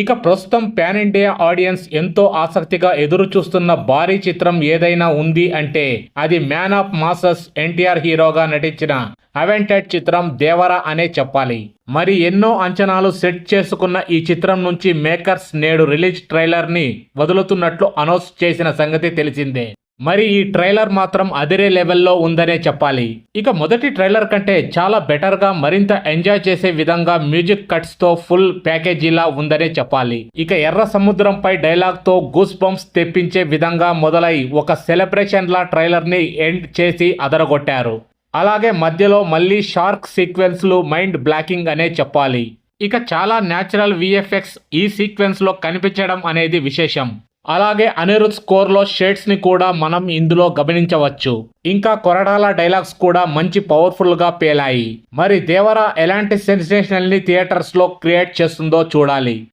ఇక ప్రస్తుతం pan India audience ఎంతో ఆసక్తిగా ఎదురు చూస్తున్న భారీ చిత్రం ఏదైనా ఉంది అంటే అది మ్యాన్ ఆఫ్ మాసస్ ఎన్టీఆర్ హీరోగా నటించిన అవెంటెడ్ చిత్రం దేవరా అనే చెప్పాలి. మరి ఎన్నో అంచనాలు సెట్ చేసుకున్న ఈ చిత్రం నుంచి మేకర్స్ నేడు రిలీజ్ ట్రైలర్ని వదులుతున్నట్లు అనౌన్స్ చేసిన సంగతి తెలిసిందే. మరి ఈ ట్రైలర్ మాత్రం అదిరే లెవెల్లో ఉందనే చెప్పాలి. ఇక మొదటి ట్రైలర్ కంటే చాలా బెటర్గా మరింత ఎంజాయ్ చేసే విధంగా మ్యూజిక్ కట్స్తో ఫుల్ ప్యాకేజీలా ఉందనే చెప్పాలి. ఇక ఎర్ర సముద్రంపై డైలాగ్తో గూస్ బంప్స్ తెప్పించే విధంగా మొదలై ఒక సెలబ్రేషన్లా ట్రైలర్ని ఎండ్ చేసి అదరగొట్టారు. అలాగే మధ్యలో మళ్ళీ షార్క్ సీక్వెన్స్లు మైండ్ బ్లాకింగ్ అనే చెప్పాలి. ఇక చాలా న్యాచురల్ విఎఫ్ఎక్స్ ఈ సీక్వెన్స్లో కనిపించడం అనేది విశేషం. అలాగే అనిరుద్ స్కోర్లో షేడ్స్ని కూడా మనం ఇందులో గమనించవచ్చు. ఇంకా కొరడాల డైలాగ్స్ కూడా మంచి పవర్ఫుల్గా పేలాయి. మరి దేవరా ఎలాంటి సెన్సేషనల్ని థియేటర్స్లో క్రియేట్ చేస్తుందో చూడాలి.